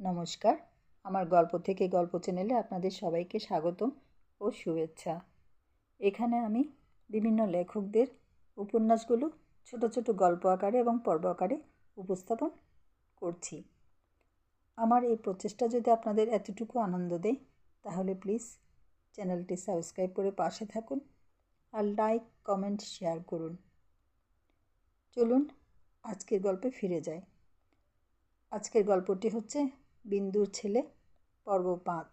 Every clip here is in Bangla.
নমস্কার। আমার গল্প থেকে গল্প চ্যানেলে আপনাদের সবাইকে স্বাগতম ও শুভেচ্ছা। এখানে আমি বিভিন্ন লেখকদের উপন্যাসগুলো ছোট ছোট গল্প আকারে এবং পর্ব আকারে উপস্থাপন করছি। আমার এই প্রচেষ্টা যদি আপনাদের এতটুকু আনন্দ দেয়, তাহলে প্লিজ চ্যানেলটি সাবস্ক্রাইব করে পাশে থাকুন আর লাইক, কমেন্ট, শেয়ার করুন। চলুন, আজকের গল্পে ফিরে যাই। আজকের গল্পটি হচ্ছে বিন্দুর ছেলে, পর্ব পাঁচ।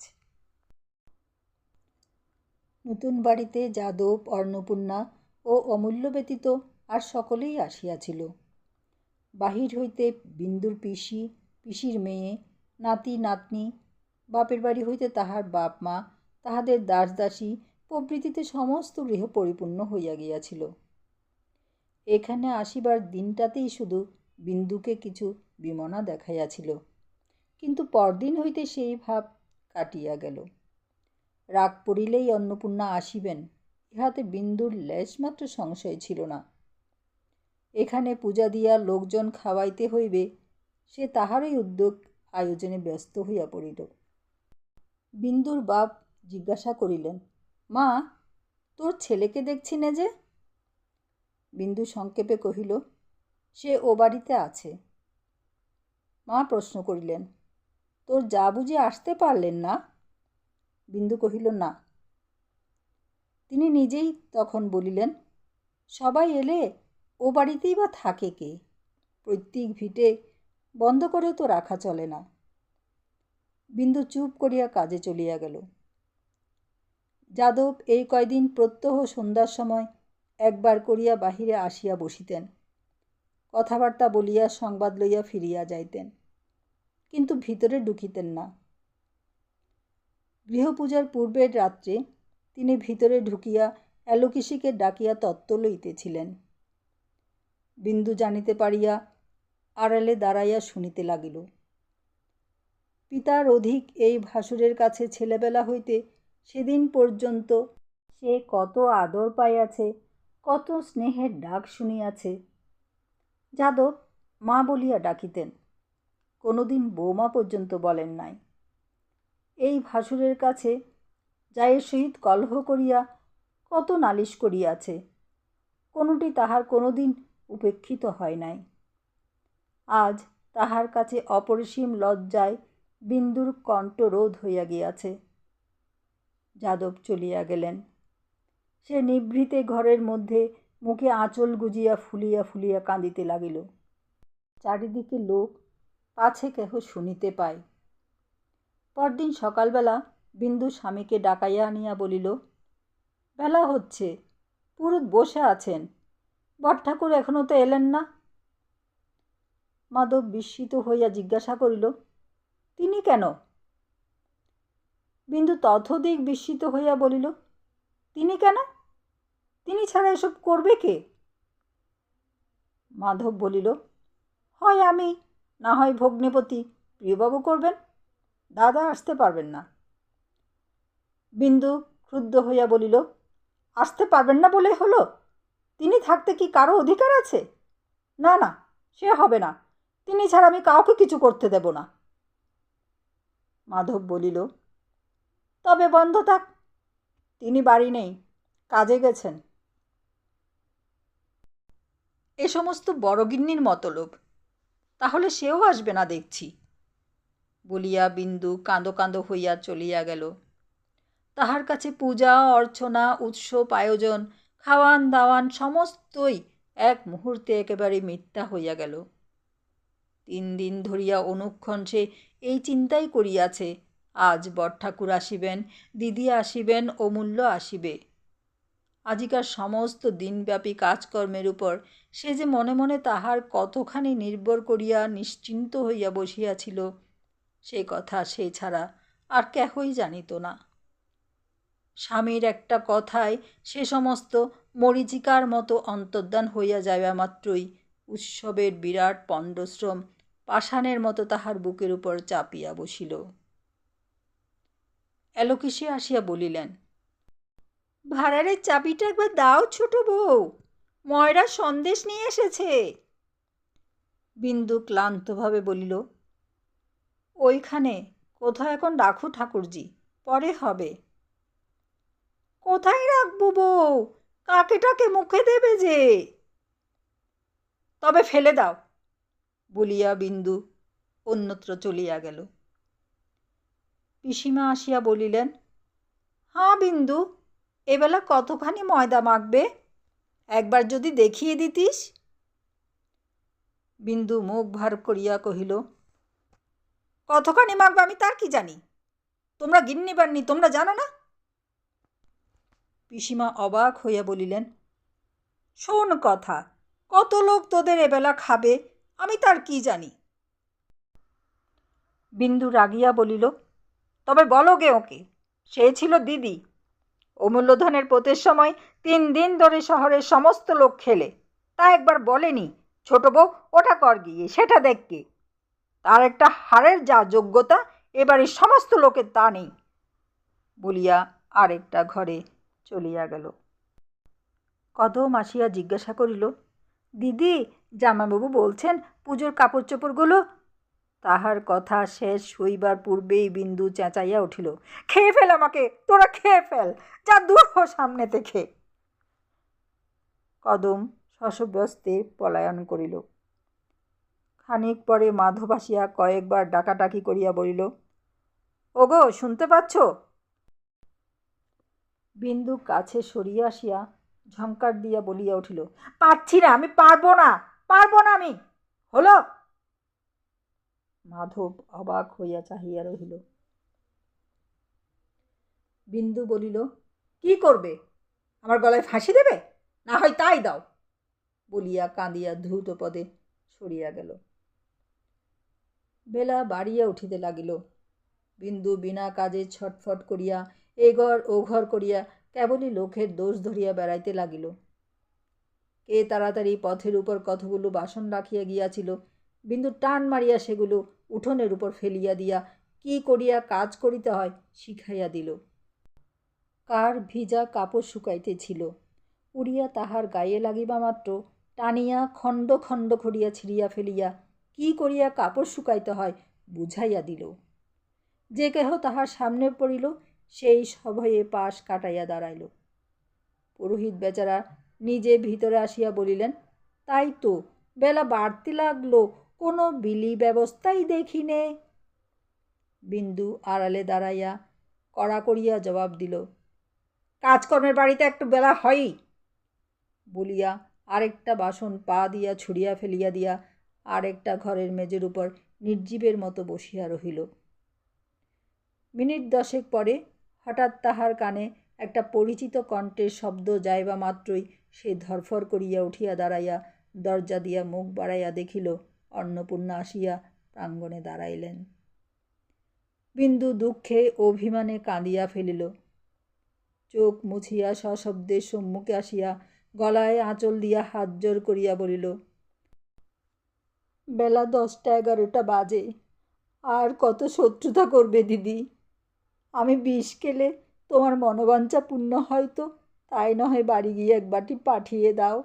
নতুন বাড়িতে যাদব অন্নপূর্ণা ও অমূল্য ব্যতীত আর সকলেই আসিয়াছিল। বাহির হইতে বিন্দুর পিসি, পিসির মেয়ে, নাতি, নাতনি, বাপের বাড়ি হইতে তাহার বাপ মা, তাহাদের দাস দাসী প্রভৃতিতে সমস্ত গৃহ পরিপূর্ণ হইয়া গিয়াছিল। এখানে আসিবার দিনটাতেই শুধু বিন্দুকে কিছু বিমনা দেখাইয়াছিল। কিন্তু পরদিন হইতে সেই ভাব কাটিয়া গেল। রাগ পড়িলেই অন্নপূর্ণা আসিবেন, ইহাতে বিন্দুর লেশমাত্র সংশয় ছিল না। এখানে পূজা দিয়া লোকজন খাওয়াইতে হইবে, সে তাহারই উদ্যোগ আয়োজনে ব্যস্ত হইয়া পড়িল। বিন্দুর বাপ জিজ্ঞাসা করিলেন, মা, তোর ছেলেকে দেখছি না যে? বিন্দু সংক্ষেপে কহিল, সে ও বাড়িতে আছে। মা প্রশ্ন করিলেন তোর যা বুঝি আসতে পারলেন না? বিন্দু কহিল, না। তিনি নিজেই তখন বলিলেন, সবাই এলে ও বাড়িতেই বা থাকে কে? প্রত্যেক ভিটে বন্ধ করে তো রাখা চলে না। বিন্দু চুপ করিয়া কাজে চলিয়া গেল। যাদব এই কয়দিন প্রত্যহ সন্ধ্যার সময় একবার করিয়া বাহিরে আসিয়া বসিতেন। কথাবার্তা বলিয়া সংবাদ লইয়া ফিরিয়া যাইতেন। কিন্তু ভিতরে ঢুকিতেন না। গৃহপূজার পূর্বের রাত্রে তিনি ভিতরে ঢুকিয়া অ্যালোকিসিকে ডাকিয়া তত্ত্ব লইতেছিলেন। বিন্দু জানিতে পারিয়া আড়ালে দাঁড়াইয়া শুনিতে লাগিল। পিতার অধিক এই ভাসুরের কাছে ছেলেবেলা হইতে সেদিন পর্যন্ত সে কত আদর পাইয়াছে, কত স্নেহের ডাক শুনিয়াছে। যাদব মা বলিয়া ডাকিতেন কোনোদিন বৌমা পর্যন্ত বলেন নাই। এই ভাসুরের কাছে জায়ের সহিত কলহ করিয়া কত নালিশ করিয়াছে, কোনোটি তাহার কোনোদিন উপেক্ষিত হয় নাই। আজ তাহার কাছে অপরিসীম লজ্জায় বিন্দুর কণ্ঠরোধ হইয়া গিয়াছে। যাদব চলিয়া গেলেন। সে নিভৃতে ঘরের মধ্যে মুখে আঁচল গুজিয়া ফুলিয়া ফুলিয়া কাঁদিতে লাগিল। চারিদিকে লোক পাছে কেহ শুনিতে পায়। পরদিন সকালবেলা বিন্দু স্বামীকে ডাকাইয়া আনিয়া বলিল, বেলা হচ্ছে, পুরুত বসে আছেন, বটঠাকুর এখনও তো এলেন না? মাধব বিস্মিত হইয়া জিজ্ঞাসা করিল, তিনি কেন? বিন্দু তথোধিক বিস্মিত হইয়া বলিল, তিনি কেন? তিনি ছাড়া এসব করবে কে? মাধব বলিল, হয় আমি না হয় ভগ্নিপতি প্রিয়বাবু করবেন? দাদা আসতে পারবেন না। বিন্দু ক্রুদ্ধ হইয়া বলিল, আসতে পারবেন না বলে হলো? তিনি থাকতে কি কারও অধিকার আছে? না না, সে হবে না। তিনি ছাড়া আমি কাউকে কিছু করতে দেব না। মাধব বলিল, তবে বন্ধ থাক তিনি বাড়ি নেই, কাজে গেছেন। এ সমস্ত বড়গিন্নির মতলব তাহলে সেও আসবে না দেখছি। বলিয়া বিন্দু কাঁদো কাঁদো হইয়া চলিয়া গেল। তাহার কাছে পূজা, অর্চনা, উৎসব, আয়োজন, খাওয়ান দাওয়ান সমস্তই এক মুহূর্তে একেবারে মিথ্যা হইয়া গেল। তিন দিন ধরিয়া অনুক্ষণ সে এই চিন্তাই করিয়াছে, আজ বটঠাকুর আসিবেন, দিদি আসিবেন অমূল্য আসিবে। আজিকার সমস্ত দিনব্যাপী কাজকর্মের উপর সে যে মনে মনে তাহার কতখানি নির্ভর করিয়া নিশ্চিন্ত হইয়া বসিয়াছিল, সে কথা সে ছাড়া আর কেহই জানিত না। স্বামীর একটা কথায় সে সমস্ত মরিচিকার মতো অন্তর্ধান হইয়া যাওয়া মাত্রই উৎসবের বিরাট পণ্ডশ্রম পাষাণের মতো তাহার বুকের উপর চাপিয়া বসিল। অ্যালোকেশে আসিয়া বলিলেন ভাড়ারের চাবিটা একবার দাও ছোট বউ। ময়রা সন্দেশ নিয়ে এসেছে। বিন্দু ক্লান্তভাবে বলিল, ওইখানে কোথাও এখন রাখো ঠাকুরজি, পরে হবে। কোথায় রাখব বউ? কাকেটাকে মুখে দেবে যে? তবে ফেলে দাও, বলিয়া বিন্দু অন্যত্র চলিয়া গেল। পিসিমা আসিয়া বলিলেন, হাঁ বিন্দু এবেলা কতখানি ময়দা মাখবে? একবার যদি দেখিয়ে দিতিস। বিন্দু মুখ ভার করিয়া কহিল, কতখানি মাখবে আমি তার কি জানি? তোমরা গিন্নি বান্নি, তোমরা জানো না? পিসিমা অবাক হইয়া বলিলেন, শোন কথা, কত লোক তোদের এবেলা খাবে, আমি তার কি জানি? বিন্দু রাগিয়া বলিল, তবে বলো গে ওকে, সে ছিল দিদি অমূল্যধনের পোতের সময় তিন দিন ধরে শহরের সমস্ত লোক খেলে। তা একবার বলেনি, ছোট বউ, ওটা কর গিয়ে, সেটা দেখকে তার একটা হারের যা যোগ্যতা, এবারে সমস্ত লোকের তা নেই। বলিয়া আরেকটা ঘরে চলিয়া গেল। কদম আসিয়া জিজ্ঞাসা করিল, দিদি, জামাইবাবু বলছেন পুজোর কাপড় চোপড়গুলো তাহার কথা শেষ হইবার পূর্বেই বিন্দু চেঁচাইয়া উঠিল, খেয়ে ফেল আমাকে, তোরা খেয়ে ফেল, যা দূর হো সামনে থেকে। কদম শশব্যস্তে পলায়ন করিল। খানিক পরে মাধব আসিয়া কয়েকবার ডাকাডাকি করিয়া বলিল, ওগো, শুনতে পাচ্ছ? বিন্দু কাছে সরিয়া আসিয়া ঝঙ্কার দিয়া বলিয়া উঠিল, পারছি না, আমি পারব না পারব না আমি, হলো? মাধব অবাক হইয়া চাহিয়া রহিল। বিন্দু বলিল, কি করবে? আমার গলায় ফাঁসি দেবে? না হয় তাই দাও। বলিয়া কাঁদিয়া ধূত পদে সরিয়া গেল। বেলা বাড়িয়া উঠিতে লাগিল। বিন্দু বিনা কাজে ছটফট করিয়া, এ ঘর ও ঘর করিয়া কেবলই লোকের দোষ ধরিয়া বেড়াইতে লাগিল। কে তাড়াতাড়ি পথের উপর কতগুলো বাসন রাখিয়া গিয়াছিল বিন্দু টান মারিয়া সেগুলো উঠোনের উপর ফেলিয়া দিয়া কি করিয়া কাজ করিতে হয় শিখাইয়া দিল। কার ভিজা কাপড় শুকাইতেছিল? উড়িয়া তাহার গায়ে লাগিবা মাত্র, টানিয়া খণ্ড খণ্ড করিয়া ছিঁড়িয়া ফেলিয়া কি করিয়া কাপড় শুকাইতে হয় বুঝাইয়া দিল। যে কেহ তাহার সামনে পড়িল, সেই সভয়ে পাশ কাটাইয়া দাঁড়াইল। পুরোহিত বেচারা নিজে ভিতরে আসিয়া বলিলেন, তাই তো, বেলা বাড়তে লাগল কোনো বিলি ব্যবস্থাই দেখি নে বিন্দু আড়ালে দাঁড়াইয়া কড়া করিয়া জবাব দিল, কাজকর্মের বাড়িতে একটু বেলা হয়ই। বলিয়া আরেকটা বাসন পা দিয়া ছুড়িয়া ফেলিয়া দিয়া আরেকটা ঘরের মেজের উপর নির্জীবের মতো বসিয়া রহিল। মিনিট দশেক পরে হঠাৎ তাহার কানে একটা পরিচিত কণ্ঠের শব্দ যাইবা মাত্রই সে ধরফর করিয়া উঠিয়া দাঁড়াইয়া দরজা দিয়া মুখ বাড়াইয়া দেখিল অন্নপূর্ণা আসিয়া প্রাঙ্গণে দাঁড়াইলেন। বিন্দু দুঃখে অভিমানে কাঁদিয়া ফেলিল। চোখ মুছিয়া সশব্দের সম্মুখে আসিয়া গলায় আঁচল দিয়া হাত জোর করিয়া বলিল, বেলা দশটা এগারোটা বাজে। আর কত শত্রুতা করবে দিদি? আমি বিষ খেলে তোমার মনোবাঞ্ছা পূর্ণ হয়তো তাই নয় বাড়ি গিয়ে এক বাটি পাঠিয়ে দাও।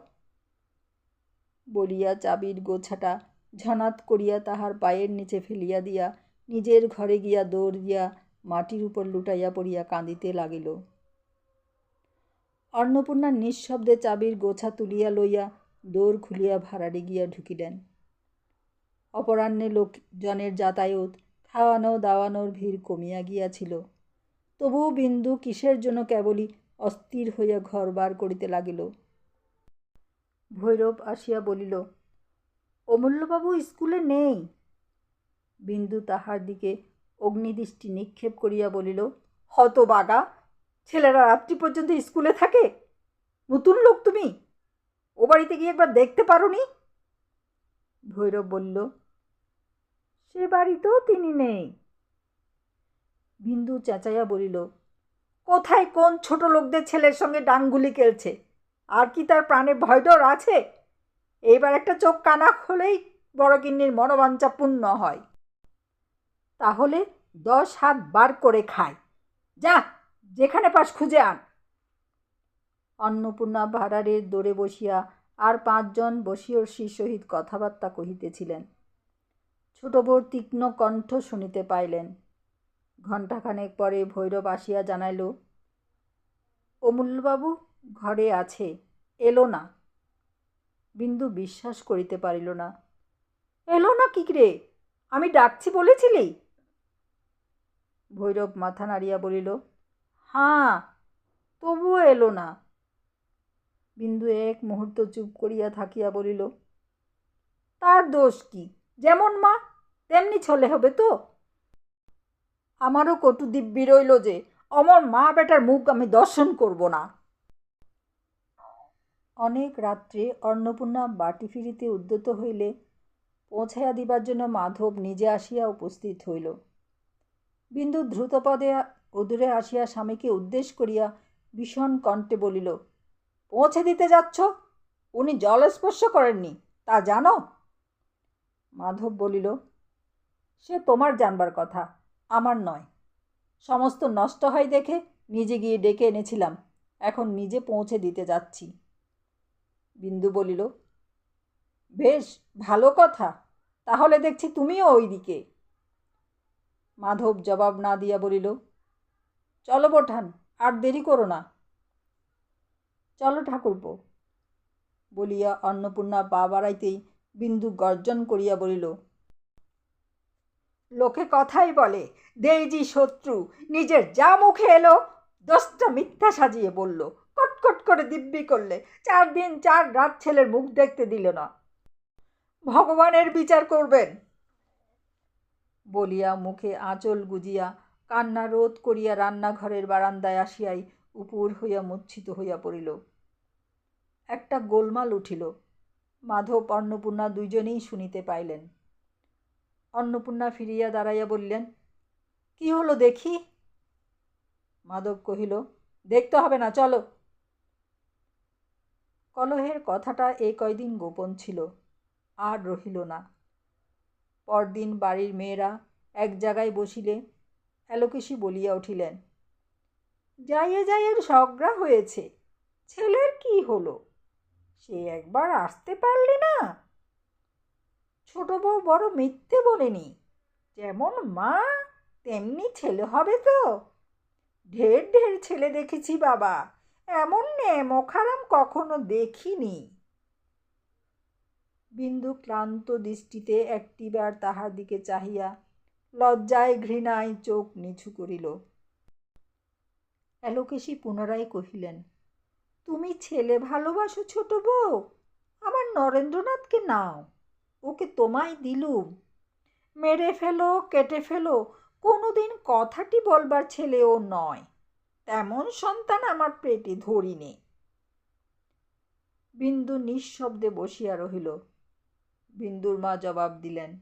বলিয়া চাবির গোছাটা ঝনাত করিয়া তাহার পায়ের নিচে ফেলিয়া দিয়া নিজের ঘরে গিয়া দৌড় দিয়া মাটির উপর লুটাইয়া পড়িয়া কাঁদিতে লাগিল। অন্নপূর্ণা নিঃশব্দে চাবির গোছা তুলিয়া লইয়া দৌড় খুলিয়া ভাড়ারে গিয়া ঢুকিলেন। অপরাহ্নে লোকজনের যাতায়াত খাওয়ানো দাওয়ানোর ভিড় কমিয়া গিয়াছিল। তবুও বিন্দু কিসের জন্য কেবলই অস্থির হইয়া ঘর বার করিতে লাগিল। ভৈরব আসিয়া বলিল অমূল্যবাবু স্কুলে নেই? বিন্দু তাহার দিকে অগ্নিদৃষ্টি নিক্ষেপ করিয়া বলিল, হতবাগা! ছেলেরা রাত্রি পর্যন্ত স্কুলে থাকে? নতুন লোক তুমি? ও বাড়িতে গিয়ে একবার দেখতে পারো নি ভৈরব বলল, সে বাড়িতেও তিনি নেই। বিন্দু চেঁচাইয়া বলিল, কোথায় কোন ছোট লোকদের ছেলের সঙ্গে ডাঙ্গুলি খেলছে? আর কি তার প্রাণে ভয় আছে? এইবার একটা চোখ কানা হলেই বড় কিন্নির মনোবাঞ্ছা পূর্ণ হয়। তাহলে দশ হাত বার করে খায়। যা, যেখানে পাস খুঁজে আন। অন্নপূর্ণা ভাড়ারের দৌড়ে বসিয়া আর পাঁচজন বসিয়সীর সহিত কথাবার্তা কহিতেছিলেন। ছোট বউর তীক্ষ্ণ কণ্ঠ শুনিতে পাইলেন। ঘণ্টাখানেক পরে ভৈরব আসিয়া জানাইল, অমূল্যবাবু ঘরে আছে, এলো না। বিন্দু বিশ্বাস করিতে পারিল না। এলো না কি রে? আমি ডাকছি বলেছিলি? ভৈরব মাথা নাড়িয়া বলিল, হাঁ, তবুও এলো না। বিন্দু এক মুহূর্ত চুপ করিয়া থাকিয়া বলিল, তার দোষ কি? যেমন মা, তেমনি ছলে হবে তো। আমারও কটু দিব্যি রইল যে, অমর মা বেটার মুখ আমি দর্শন করব না। অনেক রাত্রে অন্নপূর্ণা বাটি ফিরিতে উদ্যত হইলে পৌঁছাইয়া দিবার জন্য মাধব নিজে আসিয়া উপস্থিত হইল। বিন্দু দ্রুতপদে অদূরে আসিয়া স্বামীকে উদ্দেশ করিয়া ভীষণ কণ্ঠে বলিল, পৌঁছে দিতে যাচ্ছ? উনি জল স্পর্শ করেননি, তা জানো? মাধব বলিল, সে তোমার জানবার কথা, আমার নয়। সমস্ত নষ্ট হয় দেখে নিজে গিয়ে ডেকে এনেছিলাম, এখন নিজে পৌঁছে দিতে যাচ্ছি। বিন্দু বলিল, বেশ, ভালো কথা। তাহলে দেখছি তুমিও ওই দিকে মাধব জবাব না দিয়া বলিল, চলো বোঠান, আর দেরি করো না। চলো ঠাকুরপো। বলিয়া অন্নপূর্ণা পা বাড়াইতেই বিন্দু গর্জন করিয়া বলিল, লোকে কথাই বলে, দেইজি শত্রু, নিজের যা মুখে এলো, দশটা মিথ্যা সাজিয়ে বলল। কটকট করে দিব্যি করলে। চার দিন, চার রাত ছেলের মুখ দেখতে দিল না। ভগবানের বিচার করবেন, বলিয়া মুখে আঁচল গুজিয়া কান্না রোধ করিয়া রান্নাঘরের বারান্দায় আসিয়াই উপুর হইয়া মূর্ছিত হইয়া পড়িল। একটা গোলমাল উঠিল। মাধব অন্নপূর্ণা দুইজনেই শুনিতে পাইলেন। অন্নপূর্ণা ফিরিয়া দাঁড়াইয়া বললেন, কি হলো দেখি? মাধব কহিল, দেখতে হবে না, চলো। কলহের কথাটা এই কয়দিন গোপন ছিল, আর রহিল না। পরদিন বাড়ির মেয়েরা এক জায়গায় বসিলে অ্যালোকেশি বলিয়া উঠিলেন, যাইয়ে যাইয়ের ঝগড়া হয়েছে, ছেলের কি হলো? সে একবার আসতে পারলে না? ছোট বউ বড় মিথ্যে বলেনি, যেমন মা, তেমনি ছেলে হবে তো। ঢের ঢের ছেলে দেখেছি বাবা এমন নেমো খারাম কখনো দেখিনি। বিন্দু ক্লান্ত দৃষ্টিতে একটিবার তাহার দিকে চাহিয়া লজ্জায় ঘৃণায় চোখ নিচু করিল। অ্যালোকেশী পুনরায় কহিলেন, তুমি ছেলে ভালোবাসো ছোট বউ? আমার নরেন্দ্রনাথকে নাও, ওকে তোমায় দিলুম। মেরে ফেলো, কেটে ফেলো, কোনোদিন কথাটি বলবার ছেলে ও নয়। তেমন সন্তান আমার পেটে ধরিনে। বিন্দু নিঃশব্দে বসিয়া রহিল। বিন্দুর মা জবাব দিলেন,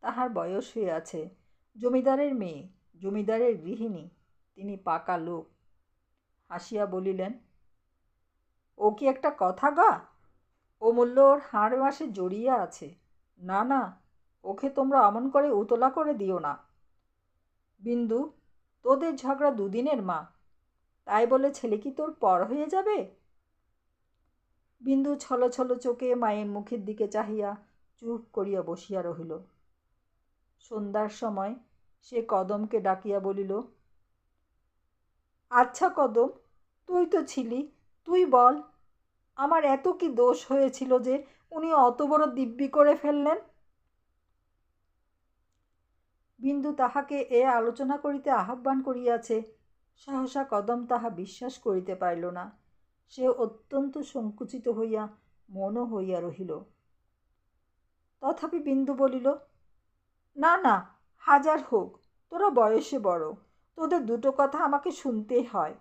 তাহার বয়স হয়ে আছে, জমিদারের মেয়ে, জমিদারের গৃহিণী, তিনি পাকা লোক। হাসিয়া বলিলেন, ও কি একটা কথা গা? ও মূল্য ওর হাড় মাসে জড়িয়ে আছে। না না, ওকে তোমরা অমন করে উতলা করে দিও না। বিন্দু, তোদের ঝগড়া দুদিনের মা তাই বলে ছেলে কি তোর পর হয়ে যাবে? বিন্দু ছলো ছলো চোখে মায়ের মুখের দিকে চাহিয়া চুপ করিয়া বসিয়া রহিল। সন্ধ্যার সময় সে কদমকে ডাকিয়া বলিল আচ্ছা কদম, তুই তো ছিলি, তুই বল, আমার এত কি দোষ হয়েছিল যে উনি অত বড় দিব্যি করে ফেললেন? বিন্দু তাহাকে এ আলোচনা করিতে আহ্বান করিয়াছে সহসা কদম তাহা বিশ্বাস করিতে পারিল না। সে অত্যন্ত সংকুচিত হইয়া মনও হইয়া রহিল। তথাপি বিন্দু বলিল, না না, হাজার হোক, তোরা বয়সে বড়, তোদের দুটো কথা আমাকে শুনতেই হয়।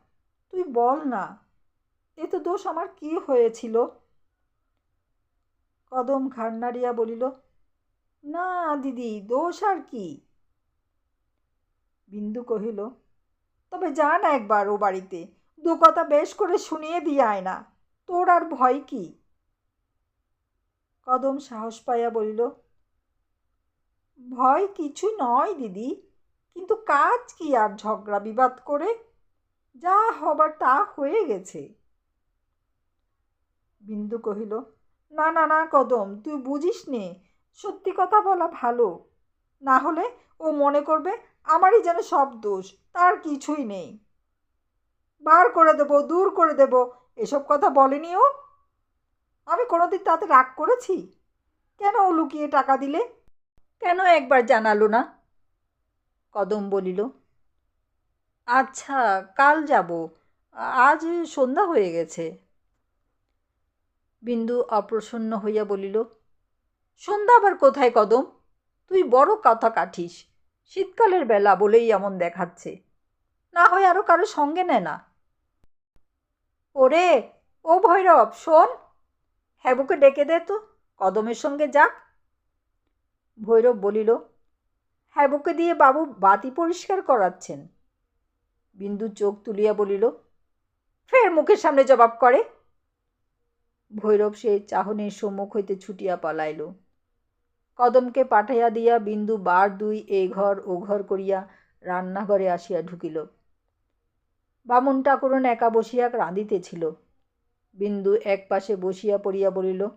তুই বল না, এ তো দোষ আমার কি হয়েছিল? কদম ঘাড় নাড়িয়া বলিল, না, দিদি, দোষ আর কি? বিন্দু কহিল তবে যা না একবার ও বাড়িতে। দু কথা বেশ করে শুনিয়ে দিয়ে আয় না তোর আর ভয় কি? কদম সাহস পাইয়া বলিল, ভয় কিছু নয় দিদি, কিন্তু কাজ কি আর ঝগড়া বিবাদ করে? যা হবার তা হয়ে গেছে। বিন্দু কহিল, না না না কদম, তুই বুঝিস নে, সত্যি কথা বলা ভালো। না হলে ও মনে করবে আমারই যেন সব দোষ, তার কিছুই নেই। বার করে দেব, দূর করে দেব, এসব কথা বলেনি ও? আমি কোনোদিন তাতে রাগ করেছি? কেন ও লুকিয়ে টাকা দিলে? কেন একবার জানালো না? কদম বলিল আচ্ছা কাল যাব, আজ সন্ধ্যা হয়ে গেছে। বিন্দু অপ্রসন্ন হইয়া বলিল, সন্ধ্যা আবার কোথায় কদম? তুই বড় কথা কাঠিস শীতকালের বেলা বলেই এমন দেখাচ্ছে। না হয় আরও কারও সঙ্গে নে না। ওরে, ও ভৈরব, শোন। হ্যাবুকে ডেকে দে তো, কদমের সঙ্গে যাক। ভৈরব বলিল, হ্যাবুকে দিয়ে বাবু বাতি পরিষ্কার করাচ্ছেন। বিন্দু চোখ তুলিয়া বলিল, ফের মুখের সামনে জবাব করে। ভৈরব সে চাহনের সম্মুখ হইতে ছুটিয়া পালাইল। কদমকে পাঠাইয়া দিয়া বিন্দু বার দুই এ ঘর, ও ঘর করিয়া রান্নাঘরে আসিয়া ঢুকিল। বামুন ঠাকুরন একা বসিয়া রাঁধিতেছিল। বিন্দু এক পাশে বসিয়া পড়িয়া বলিল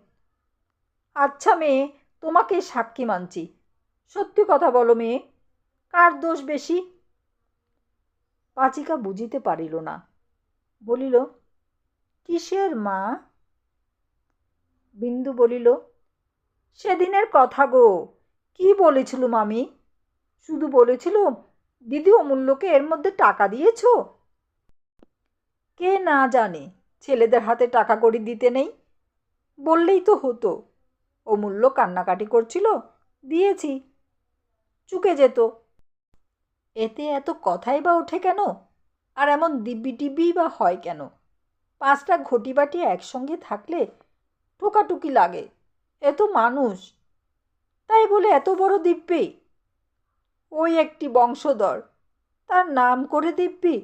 আচ্ছা মেয়ে, তোমাকে সাক্ষী মানছি। সত্যি কথা বলো মেয়ে, কার দোষ বেশি? পাচিকা বুঝিতে পারিল না। বলিল, কিসের মা? বিন্দু বলিল সেদিনের কথা গো। কি বলেছিল মামি? শুধু বলেছিল, দিদি অমূল্যকে এর মধ্যে টাকা দিয়েছ? কে না জানে, ছেলেদের হাতে টাকা করি দিতে নেই। বললেই তো হতো। অমূল্য কান্নাকাটি করছিল, দিয়েছি, চুকে যেত। এতে এত কথাই বা ওঠে কেন? আর এমন দিব্যি টিব্বি বা হয় কেন? পাঁচটা ঘটি বাটি একসঙ্গে থাকলে টোকাটুকি লাগে। এত মানুষ। তাই বলে এত বড় দিব্যি? ওই একটি বংশধর, তার নাম করে দিব্যি?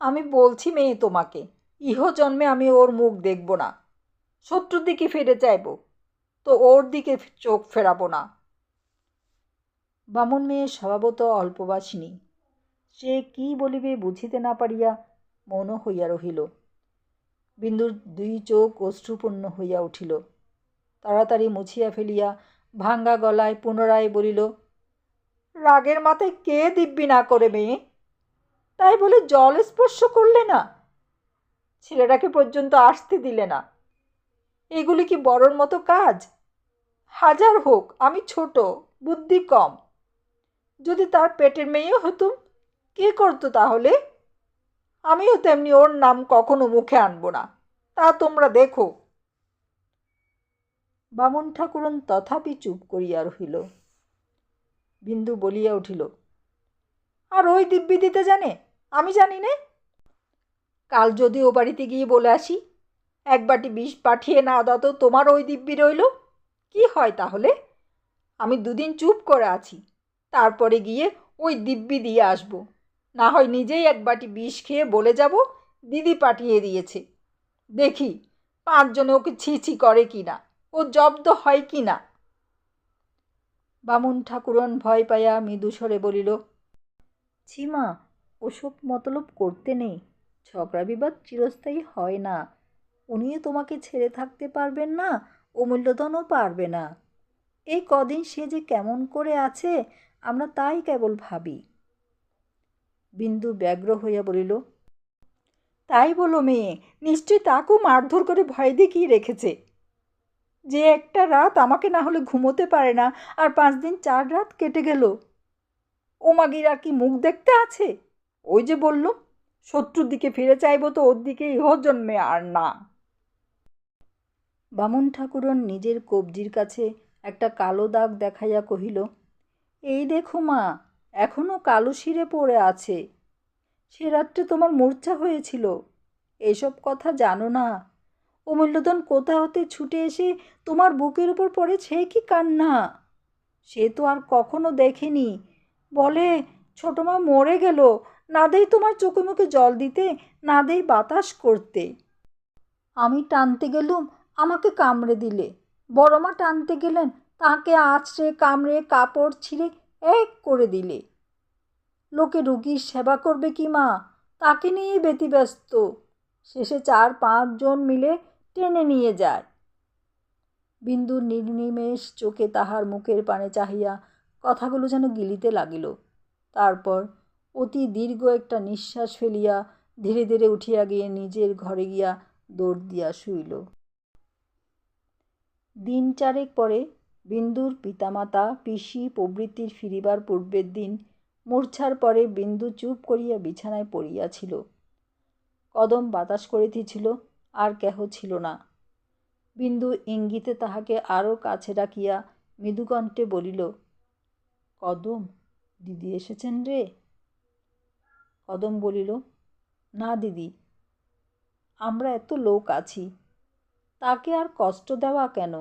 আমি বলছি মেয়ে তোমাকে ইহ জন্মে আমি ওর মুখ দেখব না। শত্রুর দিকে ফিরে চাইব তো ওর দিকে চোখ ফেরাবো না। বামুন মেয়ে স্বভাবত অল্পবাসিনী। সে কি বলিবে বুঝিতে না পারিয়া মৌন হইয়া রহিল। বিন্দুর দুই চোখ অশ্রুপূর্ণ হইয়া উঠিল। তাড়াতাড়ি মুছিয়া ফেলিয়া ভাঙ্গা গলায় পুনরায় বলিল, রাগের মাথায় কে দিব্যি না করে মেয়ে? তাই বলে জল স্পর্শ করলে না? ছেলেটাকে পর্যন্ত আসতে দিলে না। এগুলি কি বড়র মতো কাজ? হাজার হোক, আমি ছোট, বুদ্ধি কম। যদি তার পেটের মেয়েও হতুম, কে করতো তাহলে? আমিও তেমনি ওর নাম কখনো মুখে আনব না। তা তোমরা দেখো। বামন ঠাকুরন তথাপি চুপ করিয়া রহিল। বিন্দু বলিয়া উঠিল, আর ওই দিব্যি দিতে জানে? আমি জানি নে। কাল যদি ও বাড়িতে গিয়ে বলে আসি, এক বাটি বিষ পাঠিয়ে না দাও তোমার ওই দিব্যি রইল। কি হয় তাহলে? আমি দুদিন চুপ করে আছি, তারপরে গিয়ে ওই দিব্যি দিয়ে আসব। না হয় নিজেই এক বাটি বিষ খেয়ে বলে যাব, দিদি পাঠিয়ে দিয়েছে। দেখি, পাঁচজনে ওকে ছি ছি করে কি না ও জব্দ হয় কি না? বামুন ঠাকুরন ভয় পাইয়া মৃদুস্বরে বলিল ছিমা ওসব মতলব করতে নেই। ঝগড়া বিবাদ চিরস্থায়ী হয় না। উনিও তোমাকে ছেড়ে থাকতে পারবেন না অমূল্যধনও পারবে না। এই কদিন সে যে কেমন করে আছে, আমরা তাই কেবল ভাবি। বিন্দু ব্যগ্র হইয়া বলিল, তাই বলো মেয়ে নিশ্চয়ই তাকেও মারধর করে ভয় দেখিয়ে রেখেছে। যে একটা রাত আমাকে না হলে ঘুমোতে পারে না, আর পাঁচ দিন চার রাত কেটে গেল। ও মাগির আর কি মুখ দেখতে আছে? ওই যে বলল, শত্রুর দিকে ফিরে চাইব তো ওর দিকে ইহ জন্মে আর না। বামুন ঠাকুরন নিজের কবজির কাছে একটা কালো দাগ দেখাইয়া কহিল, এই দেখো মা এখনও কালো শিরে পড়ে আছে। সে রাত্রে তোমার মূর্ছা হয়েছিল। এসব কথা জানো না অমূল্যধন কোথা হতে ছুটে এসে তোমার বুকের উপর পড়ে সে কি কান্না? সে তো আর কখনো দেখেনি। বলে, ছোটো মা মরে গেল, না দেই তোমার চোখে মুখে জল দিতে, না দেই বাতাস করতে। আমি টানতে গেলুম, আমাকে কামড়ে দিলে। বড় মা টানতে গেলেন তাকে আছড়ে কামড়ে, কাপড় ছিঁড়ে এক করে দিলে। লোকে রুগীর সেবা করবে কি মা? তাকে নিয়েই ব্যতিব্যস্ত। শেষে চার পাঁচজন মিলে টেনে নিয়ে যায়। বিন্দু নির্নিমেষ চোখে তাহার মুখের পানে চাহিয়া কথাগুলো যেন গিলিতে লাগিল। তারপর অতি দীর্ঘ একটা নিঃশ্বাস ফেলিয়া ধীরে ধীরে উঠিয়া গিয়ে নিজের ঘরে গিয়া দৌড় দিয়া শুইল। দিন চারেক পরে বিন্দুর পিতামাতা, পিসি প্রবৃত্তির ফিরিবার পূর্বের দিন মূর্ছার পরে বিন্দু চুপ করিয়া বিছানায় পড়িয়াছিল। কদম বাতাস করিতেছিল। আর কেহ ছিল না। বিন্দু ইঙ্গিতে তাহাকে আরও কাছে রাখিয়া মৃদুকণ্ঠে বলিল, কদম, দিদি এসেছেন রে? কদম বলিল, না দিদি, আমরা এত লোক আছি, তাকে আর কষ্ট দেওয়া কেন?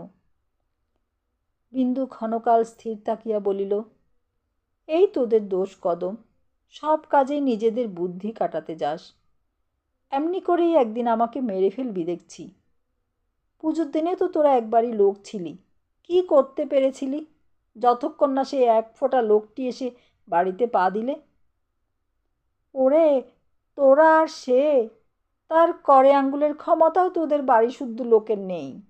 বিন্দু ক্ষণকাল স্থির থাকিয়া বলিল, এই তোদের দোষ কদম, সব কাজেই নিজেদের বুদ্ধি কাটাতে যাস। এমনি করেই একদিন আমাকে মেরে ফেলবি দেখছি। পুজোর দিনে তো তোরা একবারই লোক ছিলি। কি করতে পেরেছিলি? যতক্ষণ না সে এক ফোঁটা লোকটি এসে বাড়িতে পা দিলে। ওরে, তোরা আর সে? তার করে আঙ্গুলের ক্ষমতাও তোদের বাড়ি শুদ্ধ লোকের নেই।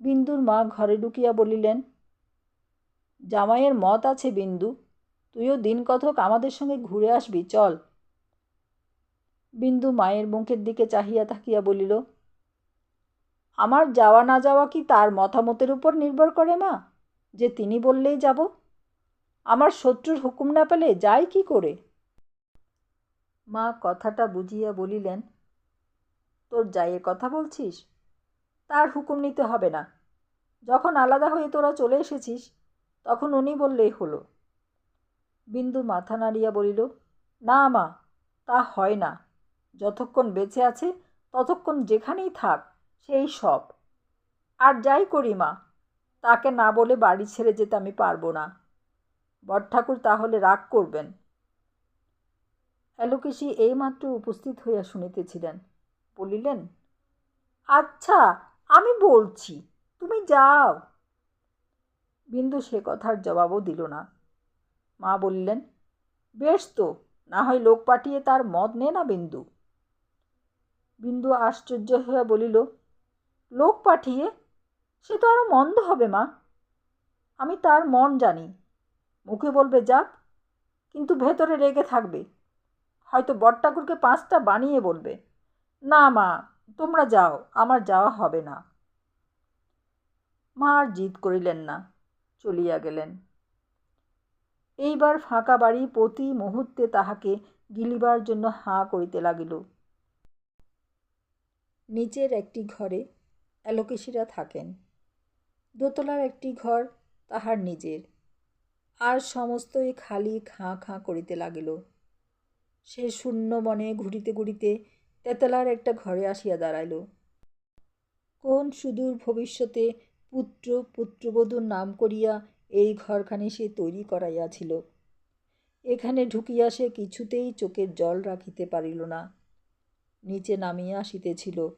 বিন্দুর মা ঘরে ঢুকিয়া বলিলেন, জামাইয়ের মত আছে বিন্দু। তুইও দিন কথক আমাদের সঙ্গে ঘুরে আসবি, চল। বিন্দু মায়ের মুখের দিকে চাহিয়া থাকিয়া বলিল, আমার যাওয়া না যাওয়া কি তার মতামতের উপর নির্ভর করে মা? যে তিনি বললেই যাব। আমার শত্রুর হুকুম না পেলে যাই কি করে? মা কথাটা বুঝিয়া বলিলেন, তোর যাইয়ে কথা বলছিস? তার হুকুম নিতে হবে না। যখন আলাদা হয়ে তোরা চলে এসেছিস, তখন উনি বললেই হলো। বিন্দু মাথা নাড়িয়া বলিল, না মা, তা হয় না। যতক্ষণ বেঁচে আছে, ততক্ষণ যেখানেই থাক, সেই সব। আর যাই করি মা, তাকে না বলে বাড়ি ছেড়ে যেতে আমি পারব না। বটঠাকুর তাহলে রাগ করবেন। অ্যালোকেশি এইমাত্র উপস্থিত হইয়া শুনিতেছিলেন। বলিলেন আচ্ছা আমি বলছি, তুমি যাও। বিন্দু সে কথার জবাবও দিল না। মা বললেন, বেশ তো, না হয় লোক পাঠিয়ে তার মদ নে না বিন্দু। বিন্দু আশ্চর্য হইয়া বলিল, লোক পাঠিয়ে? সে তো আরও মন্দ হবে মা। আমি তার মন জানি। মুখে বলবে, যাক, কিন্তু ভেতরে রেগে থাকবে। হয়তো বটঠাকুরকে পাঁচটা বানিয়ে বলবে, না মা, তোমরা যাও, আমার যাওয়া হবে না। মা আর জিদ করিলেন না, চলিয়া গেলেন। এইবার ফাঁকা বাড়ি প্রতি মুহূর্তে তাহাকে গিলিবার জন্য হাঁ করিতে লাগিল। নিচের একটি ঘরে অ্যালোকেশিরা থাকেন। দোতলার একটি ঘর তাহার নিজের। আর সমস্তই খালি খাঁ খাঁ করিতে লাগিল। সে শূন্য মনে ঘুরিতে ঘুরিতে তেতলার একটা ঘরে আসিয়া দাঁড়াইল। কোন সুদূর ভবিষ্যতে পুত্র পুত্রবধূর নাম করিয়া এই ঘরখানি সে তৈরি করাইয়াছিল। এখানে ঢুকিয়া সে কিছুতেই চোখের জল রাখিতে পারিল না। নিচে নামিয়া আসিতেছিল।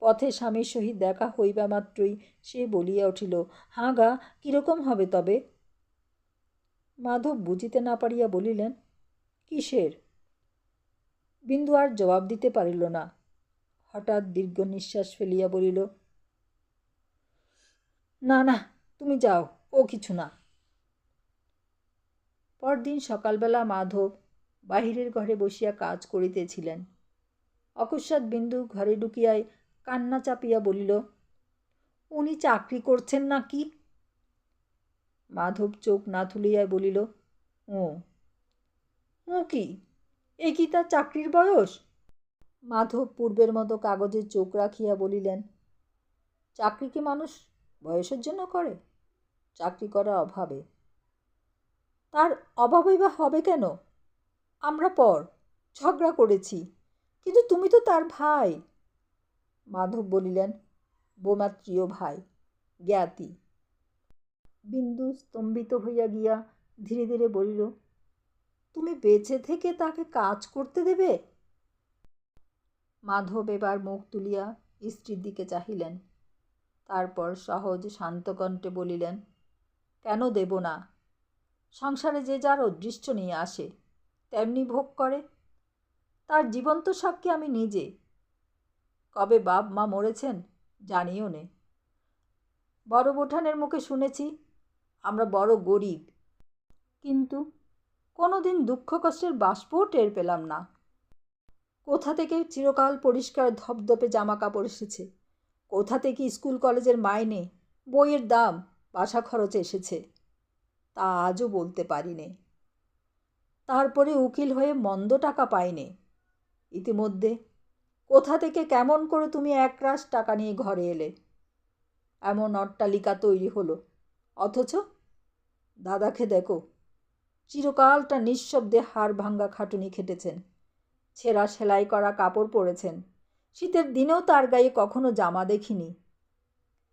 পথে স্বামীর সহিত দেখা হইবা মাত্রই সে বলিয়া উঠিল, হাঁ গা, কীরকম হবে তবে? মাধব বুঝিতে না পারিয়া বলিলেন, কিসের? বিন্দু আর জবাব দিতে পারিল না। হঠাৎ দীর্ঘ নিঃশ্বাস ফেলিয়া বলিল, না না, তুমি যাও, ও কিছু না। পরদিন সকালবেলা মাধব বাহিরের ঘরে বসিয়া কাজ করিতেছিলেন। অকস্মাৎ বিন্দু ঘরে ঢুকিয়ায় কান্না চাপিয়া বলিল, উনি চাকরি করছেন না কি মাধব চোখ না তুলিয়াই বলিল, ও ও কি? এ কি তার চাকরির বয়স? মাধব পূর্বের মতো কাগজে চোখ রাখিয়া বলিলেন, চাকরি কি মানুষ বয়সের জন্য করে? চাকরি করা অভাবে। তার অভাবই বা হবে কেন? আমরা পর ঝগড়া করেছি। কিন্তু তুমি তো তার ভাই। মাধব বলিলেন বোমাত্রীয় ভাই, জ্ঞাতি। বিন্দু স্তম্ভিত হইয়া গিয়া ধীরে ধীরে বলিল, তুমি বেঁচে থেকে তাকে কাজ করতে দেবে? মাধব এবার মুখ তুলিয়া স্ত্রীর দিকে চাহিলেন। তারপর সহজ শান্তকণ্ঠে বলিলেন, কেন দেব না? সংসারে যে যার অদৃষ্ট নিয়ে আসে, তেমনি ভোগ করে। তার জীবন্ত সাক্ষী আমি নিজে। কবে বাপ, মা মরেছেন জানিও নে। বড় বোঠানের মুখে শুনেছি, আমরা বড় গরিব। কিন্তু কোনো দিন দুঃখ কষ্টের বাষ্পও টের পেলাম না। কোথা থেকে চিরকাল পরিষ্কার ধপধপে জামা কাপড় এসেছে? কোথা থেকে স্কুল কলেজের মাইনে, বইয়ের দাম, বাসা খরচ এসেছে? তা আজও বলতে পারিনে তারপরে উকিল হয়ে মন্দ টাকা পাইনে ইতিমধ্যে। কোথা থেকে কেমন করে তুমি একরাশ টাকা নিয়ে ঘরে এলে? এমন অট্টালিকা তৈরি হলো। অথচ, দাদাকে দেখো, চিরকালটা নিঃশব্দে হাড় ভাঙ্গা খাটুনি খেটেছেন। ছেঁড়া সেলাই করা কাপড় পরেছেন। শীতের দিনেও তার গায়ে কখনো জামা দেখিনি।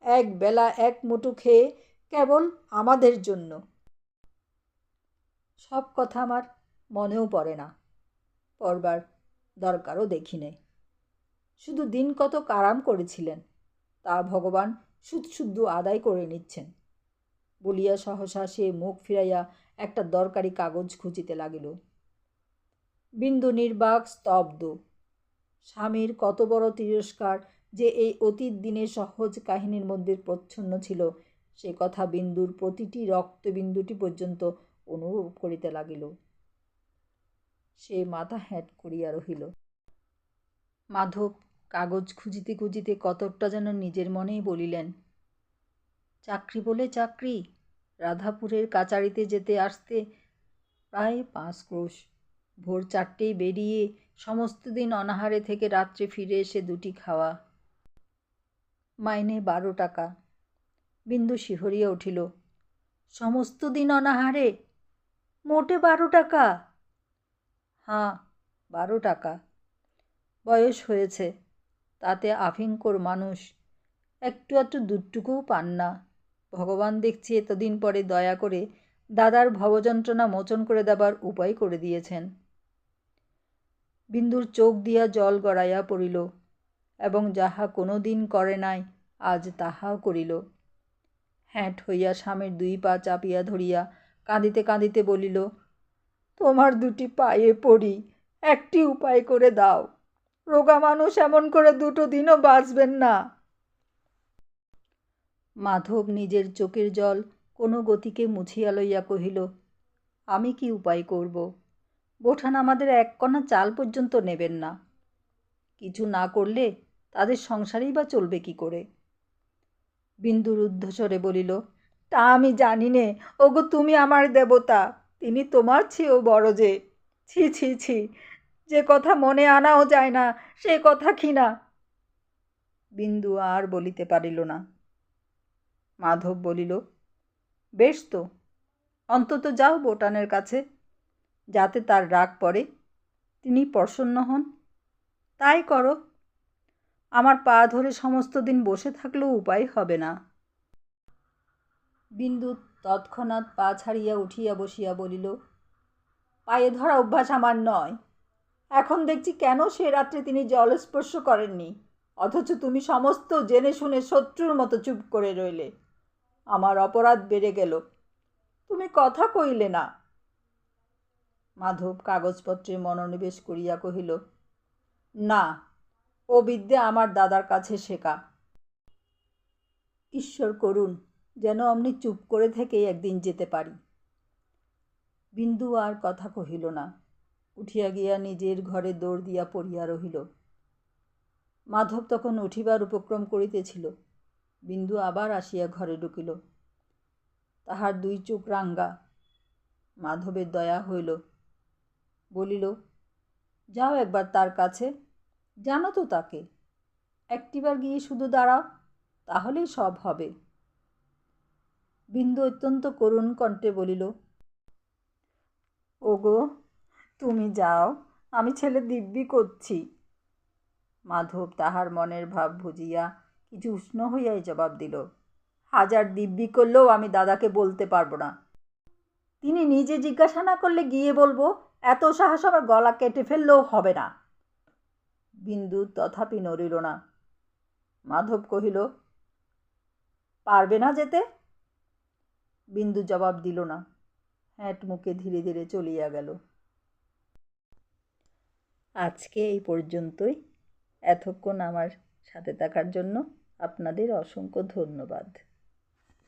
এক বেলা এক মুঠো খেয়ে কেবল আমাদের জন্য। সব কথা আমার মনেও পড়ে না। পড়বার দরকারও দেখি নেই। শুধু দিন কত আরাম করেছিলেন, তা ভগবান সুদ শুদ্ধ আদায় করে নিচ্ছেন, বলিয়া সহসা সে মুখ ফিরাইয়া একটা দরকারি কাগজ খুঁজিতে লাগিল। বিন্দু নির্বাক স্তব্ধ, স্বামীর কত বড় তিরস্কার যে এই অতীত দিনে সহজ কাহিনীর মধ্যে প্রচ্ছন্ন ছিল, সে কথা বিন্দুর প্রতিটি রক্তবিন্দুটি পর্যন্ত অনুভব করিতে লাগিল। সে মাথা হ্যাট করিয়া রহিল। মাধব কাগজ খুঁজিতে খুঁজিতে কতকটা যেন নিজের মনেই বলিলেন, চাকরি বলে চাকরি, রাধাপুরের কাচারিতে যেতে আসতে প্রায় পাঁচ ক্রোশ। ভোর চারটেই বেরিয়ে সমস্ত দিন অনাহারে থেকে রাত্রে ফিরে এসে দুটি খাওয়া। মাইনে বারো টাকা। বিন্দু শিহরিয়া উঠিল, সমস্ত দিন অনাহারে? মোটে বারো টাকা? হাঁ, বারো টাকা। বয়স হয়েছে, তাতে আফিংকর মানুষ। একটু একটু দুধটুকুও পান না। ভগবান দেখছি এতদিন পরে দয়া করে দাদার ভবযন্ত্রণা মোচন করে দেবার উপায় করে দিয়েছেন। বিন্দুর চোখ দিয়া জল গড়াইয়া পড়িল এবং যাহা কোনো দিন করে নাই, আজ তাহাও করিল। হ্যাঁট হইয়া স্বামীর দুই পা চাপিয়া ধরিয়া কাঁদিতে কাঁদিতে বলিল তোমার দুটি পায়ে পড়ি, একটি উপায় করে দাও। রোগা মানুষ এমন করে দুটো দিনও বাঁচবেন না। মাধব নিজের চোখের জল কোনো গতিকে মুছিয়া লইয়া কহিল, আমি কি উপায় করব? বোঠান আমাদের এক কণা চাল পর্যন্ত নেবেন না। কিছু না করলে তাদের সংসারেই বা চলবে কি করে? বিন্দু রুদ্ধস্বরে বলিল, তা আমি জানি নে, ওগো তুমি আমার দেবতা। তিনি তোমার চেয়েও বড় যে, ছি ছি ছি, যে কথা মনে আনাও যায় না, সে কথা কি না? বিন্দু আর বলিতে পারিল না। মাধব বলিল, বেশ তো, অন্তত যাও বোটানের কাছে, যাতে তার রাগ পড়ে, তিনি প্রসন্ন হন। তাই করো। আমার পা ধরে সমস্ত দিন বসে থাকলেও উপায় হবে না। বিন্দু তৎক্ষণাৎ পা ছাড়িয়া উঠিয়া বসিয়া বলিল, পায়ে ধরা অভ্যাস আমার নয়। এখন দেখছি কেন সে রাত্রে তিনি জল স্পর্শ করেননি। অথচ তুমি সমস্ত জেনে শুনে শত্রুর মতো চুপ করে রইলে। আমার অপরাধ বেড়ে গেল। তুমি কথা কইলে না মাধব কাগজপত্রে মনোনিবেশ করিয়া কহিল, না ও বিদ্যা আমার দাদার কাছে শেখা। ঈশ্বর করুন যেন অমনি চুপ করে থেকেই একদিন যেতে পারি। বিন্দু আর কথা কহিল না। উঠিয়া গিয়া নিজের ঘরে দৌড় দিয়া পড়িয়া রহিল। মাধব তখন উঠিবার উপক্রম করিতেছিল। বিন্দু আবার আসিয়া ঘরে ঢুকিল। তাহার দুই চোখ রাঙ্গা। মাধবের দয়া হইল। বলিল, যাও একবার তার কাছে। জানো তো তাকে। একটিবার গিয়ে শুধু দাঁড়াও, তাহলেই সব হবে। বিন্দু অত্যন্ত করুণ কণ্ঠে বলিল, ওগো, তুমি যাও, আমি ছেলে দিব্যি করছি। মাধব তাহার মনের ভাব বুঝিয়া কিছু উষ্ণ হইয়াই জবাব দিল, হাজার দিব্যি করলেও আমি দাদাকে বলতে পারব না। তিনি নিজে জিজ্ঞাসা না করলে গিয়ে বলব, এত সাহস আমার গলা কেটে ফেললেও হবে না। বিন্দু তথাপি নড়িল না। মাধব কহিল, পারবে না যেতে? বিন্দু জবাব দিল না। হ্যাট মুখে ধীরে ধীরে চলিয়া গেল। আজকে এই পর্যন্তই। এতক্ষণ আমার সাথে থাকার জন্য আপনাদের অসংখ্য ধন্যবাদ।